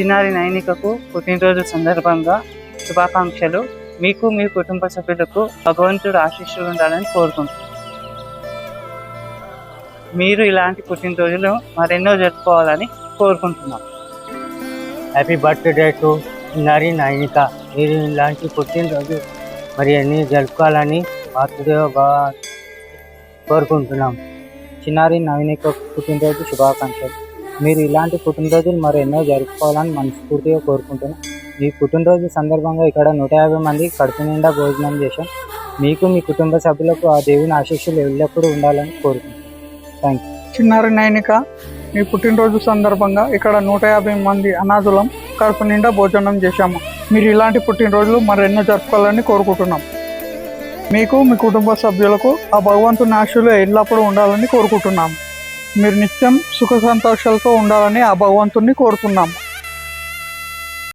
చిన్నారి నైనికకు పుట్టినరోజు సందర్భంగా శుభాకాంక్షలు. మీకు మీ కుటుంబ సభ్యులకు భగవంతుడు ఆశీస్సులు ఉండాలని కోరుకుంటున్నాను మీరు ఇలాంటి పుట్టినరోజులు మరెన్నో జరుపుకోవాలని కోరుకుంటున్నాం. హ్యాపీ బర్త్డే టు చిన్నారి నైనిక. మీరు ఇలాంటి పుట్టినరోజు మరి అన్ని జరుపుకోవాలని బర్త్డే కోరుకుంటున్నాం. చిన్నారి నవీనిక పుట్టినరోజు శుభాకాంక్షలు. మీరు ఇలాంటి పుట్టినరోజులు మరి ఎన్నో జరుపుకోవాలని మనస్ఫూర్తిగా కోరుకుంటున్నాం. మీ పుట్టినరోజు సందర్భంగా ఇక్కడ నూట యాభై మంది కడుపు నిండా భోజనం చేశాం. మీకు మీ కుటుంబ సభ్యులకు ఆ దేవుని ఆశీస్సులు ఎల్లప్పుడూ ఉండాలని కోరుకుంటున్నాం. థ్యాంక్ యూ చిన్నారి నైనిక మీ పుట్టినరోజు సందర్భంగా ఇక్కడ నూట యాభై మంది అనాథులం కడుపు నిండా భోజనం చేశాము. మీరు ఇలాంటి పుట్టినరోజులు మరెన్నో జరుపుకోవాలని కోరుకుంటున్నాం. మీకు మీ కుటుంబ సభ్యులకు ఆ భగవంతుని ఆశలు ఎల్లప్పుడూ ఉండాలని కోరుకుంటున్నాము మీరు నిత్యం సుఖ సంతోషాలతో ఉండాలని ఆ భగవంతుణ్ణి కోరుతున్నాము.